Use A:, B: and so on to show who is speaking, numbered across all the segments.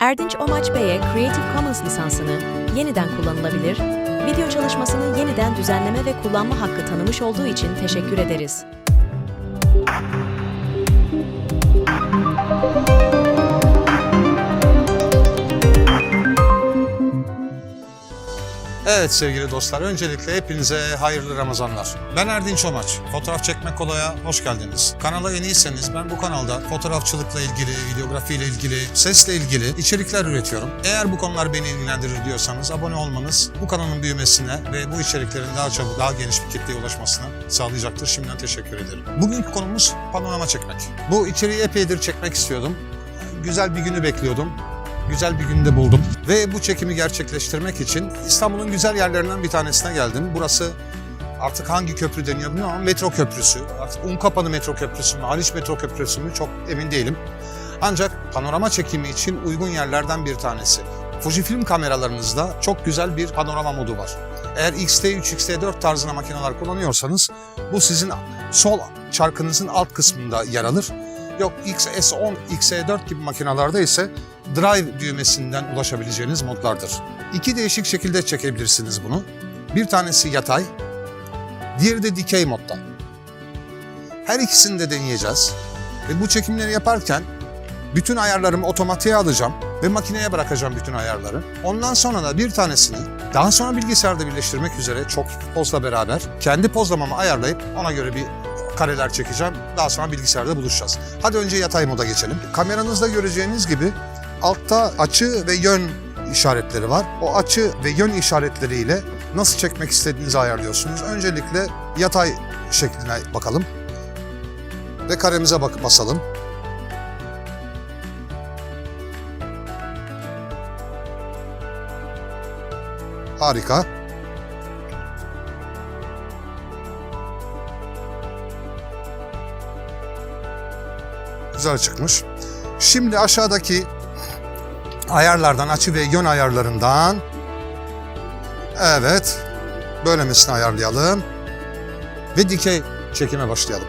A: Erdinç Omaç Bey'e Creative Commons lisansını yeniden kullanılabilir, video çalışmasını yeniden düzenleme ve kullanma hakkı tanımış olduğu için teşekkür ederiz.
B: Evet sevgili dostlar, öncelikle hepinize hayırlı Ramazanlar. Ben Erdinç Omaç, Fotoğraf Çekmek Kolay'a hoş geldiniz. Kanala yeniyseniz ben bu kanalda fotoğrafçılıkla ilgili, videografiyle ilgili, sesle ilgili içerikler üretiyorum. Eğer bu konular beni ilgilendirir diyorsanız abone olmanız bu kanalın büyümesine ve bu içeriklerin daha çabuk, daha geniş bir kitleye ulaşmasına sağlayacaktır. Şimdiden teşekkür ederim. Bugünkü konumuz panorama çekmek. Bu içeriği epeydir çekmek istiyordum. Güzel bir günü bekliyordum güzel bir günde buldum. Ve bu çekimi gerçekleştirmek için İstanbul'un güzel yerlerinden bir tanesine geldim. Burası artık hangi köprü deniyor bilmiyorum ama metro köprüsü. Artık Unkapanı metro köprüsü mü, Haliç metro köprüsü mü çok emin değilim. Ancak panorama çekimi için uygun yerlerden bir tanesi. Fujifilm kameralarınızda çok güzel bir panorama modu var. Eğer X-T3, X-T4 tarzına makineler kullanıyorsanız bu sizin sol çarkınızın alt kısmında yer alır. Yok XS10, XE4 gibi makinalarda ise Drive düğmesinden ulaşabileceğiniz modlardır. İki değişik şekilde çekebilirsiniz bunu. Bir tanesi yatay, diğeri de dikey modda. Her ikisini de deneyeceğiz. Ve bu çekimleri yaparken bütün ayarlarımı otomatiğe alacağım ve makineye bırakacağım bütün ayarları. Ondan sonra da bir tanesini daha sonra bilgisayarda birleştirmek üzere çok pozla beraber kendi pozlamamı ayarlayıp ona göre bir kareler çekeceğim. Daha sonra bilgisayarda buluşacağız. Hadi önce yatay moda geçelim. Kameranızda göreceğiniz gibi altta açı ve yön işaretleri var. O açı ve yön işaretleriyle nasıl çekmek istediğinizi ayarlıyorsunuz. Öncelikle yatay şekline bakalım. Ve karemize bak basalım. Harika. Güzel çıkmış. Şimdi aşağıdaki ayarlardan, açı ve yön ayarlarından evet böylemesini ayarlayalım ve dikey çekime başlayalım.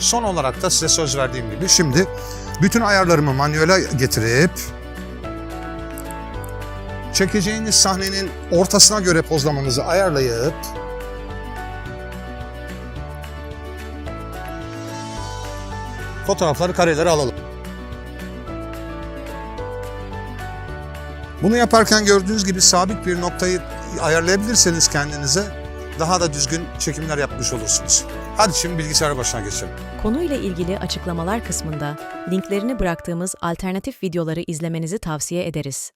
B: Son olarak da size söz verdiğim gibi şimdi bütün ayarlarımı manuele getirip çekeceğiniz sahnenin ortasına göre pozlamanızı ayarlayıp fotoğrafları karelere alalım. Bunu yaparken gördüğünüz gibi sabit bir noktayı ayarlayabilirseniz kendinize daha da düzgün çekimler yapmış olursunuz. Hadi şimdi bilgisayar başına geçelim.
A: Konuyla ilgili açıklamalar kısmında linklerini bıraktığımız alternatif videoları izlemenizi tavsiye ederiz.